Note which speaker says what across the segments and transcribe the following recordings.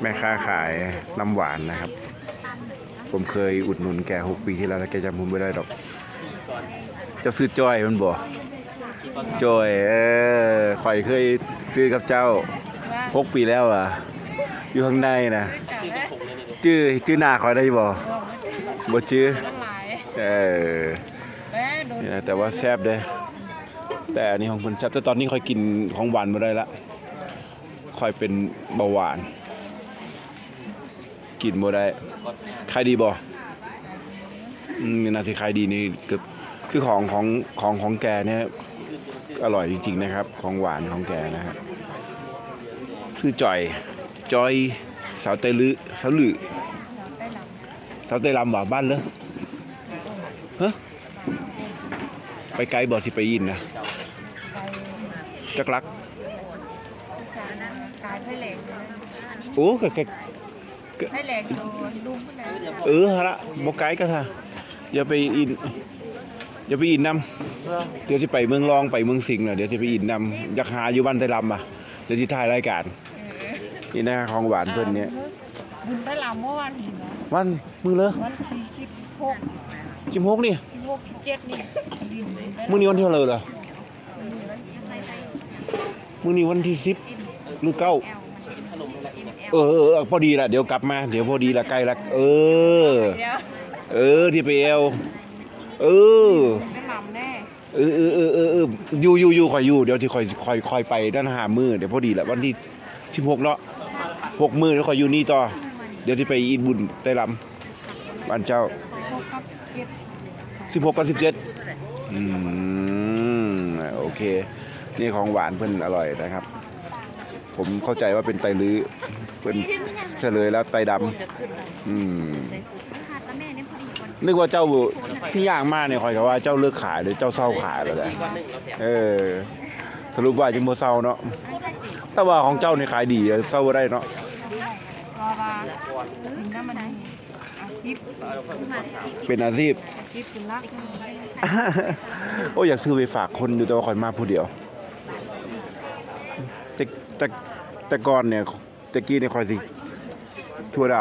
Speaker 1: แม่ค้าขายน้ำหวานนะครับ ผมเคยอุดหนุนแกหกปีที่แล้วแล้วแกจำผมไม่ได้ดอก เจ้าซื้อจอยมันบอกจอยเออข่อยเคยซื้อกับเจ้าหกปีแล้วอะ อยู่ข้างในนะจื้อจื้อหน้าข่อยได้บ่บ่จื้อเออ
Speaker 2: แม่โดน
Speaker 1: นี่นะแต่ว่าแซ่บเด้แต่อันนี้ของคุณแซ่บแต่ตอนนี้ค่อยกินของหวานมาได้ละค่อยเป็นเบาหวาน กินบ่ได้ขายดีบ่อืมนี่นาที่ขายดีนี่เกือบคือของของของของแกเนี่ยอร่อยจริง ๆ นะครับ ของหวานของแกนะครับชื่อจอยจอยสาวเตลือสาวลือ
Speaker 2: ได้หลัง
Speaker 1: สาวเตลำบ่บ้านเลยฮะไปไกลบ่สิไปยินนะ
Speaker 2: ไป
Speaker 1: จักรัก
Speaker 2: จานั้นกายไพ่แหลก
Speaker 1: โอ้กะกะ
Speaker 2: ไพ่แหลกโดนดุ้งขึ้นไหน
Speaker 1: เออฮะละบ่ไกลก็ท่าอย่าไปอิน อย่าไปอินนำเดี๋ยวสิไปเมืองรองไปเมืองสิงห์น่ะเดี๋ยวสิไปอินนำอยากหาอยู่บ้านไตลำอะเดี๋ยวสิถ่ายรายการนี่นะของหวานเพิ่นเนี่ย
Speaker 2: บุญไปหลังเมื่อวานเห็นไหม
Speaker 1: วันมือเลย
Speaker 2: วันที่สิบหก
Speaker 1: 16นี่
Speaker 2: สิบหกสิบเจ็ดนี่ดินไป
Speaker 1: มื้อนี้วันที่เท่าไหร่ล่ะมื้อนี้วันที่10หรือเก้า เออเออเออพอดีละเดี๋ยวกลับมา เดี๋ยวพอดีละใกล้ละเออ
Speaker 2: เดี๋ยว
Speaker 1: เออที่ไปเอวเออ
Speaker 2: ไปหลังแน่
Speaker 1: เออเออเออเออเอออยู่อยู่อยู่คอยอยู่เดี๋ยวที่คอยคอยคอยไปด้านหามือเดี๋ยวพอดีแหละวันที่สิบหกเนาะหกมือเดี๋ยวคอยอยู่นี่ต่อ เดี๋ยวที่ไปอินบุญไต้ลำบ้านเจ้า
Speaker 2: หกครับเจ็ด
Speaker 1: สิบหกกับสิบเจ็ดอืมโอเค นี่ของหวานเพิ่นอร่อยนะครับ ผมเข้าใจว่าเป็นไตลื้อ เป็นเฉลยแล้วไตดำอืมนึกว่าเจ้าที่ย่างมากเนี่ยคอยกับว่าเจ้าเลิกขายหรือเจ้าเศร้าขายแล้วแหละเออ สรุปว่าจังบ่เศร้าเนาะแต่ว่าของเจ้านี่ขายดีเศร้าบ่ได้เนาะ
Speaker 2: รอมาถึงน้ำมันอาชีพ
Speaker 1: เป็นอาชีพ
Speaker 2: อาชีพเป็นรัก
Speaker 1: โอ้อยากซื้อไปฝากคนอยู่แต่ว่าคอยมาผู้เดียวแต่แต่แต่ก่อนเนี่ย ตะกี้เนี่ยคอยสิถั่วด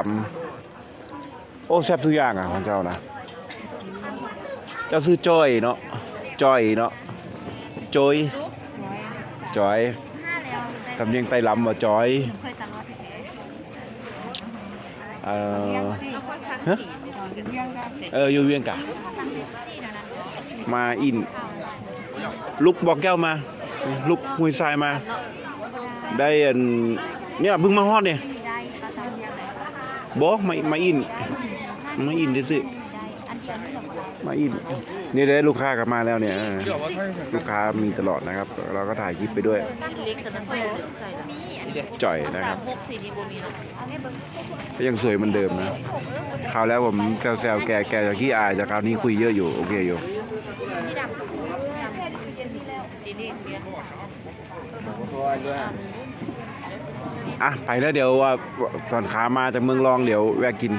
Speaker 1: ำโอ้แซ่บทุกอย่างอะของเจ้านะเจ้าซื้อจ้อยเนาะจ้อยเนาะจอย
Speaker 2: ร้อย
Speaker 1: จอยสำเนียงไต้ลำว่าจอยเออ
Speaker 2: เรียงกัน
Speaker 1: เอออยู่เวียงกะมาอิน ลุกบอกแก้วมา ลุกหุยทรายมา ได้อัน เนี่ยเพิ่งมาฮอดเนี่ยบอกมามาอินมาอินดิสิมาอินนี่ได้ลูกค้ากลับมาแล้วเนี่ยเออลูกค้ามีตลอดนะครับ เราก็ถ่ายคลิปไปด้วยจ่อยนะครับก็ยังสวยเหมือนเดิมนะคราวแล้วผมแซวๆแกแกจากที่อายจากคราวนี้คุยเยอะอยู่โอเคอยู่ อะไปแล้วเดี๋ยวว่าตอนขามาจากเมืองรองเดี๋ยวแวะกิน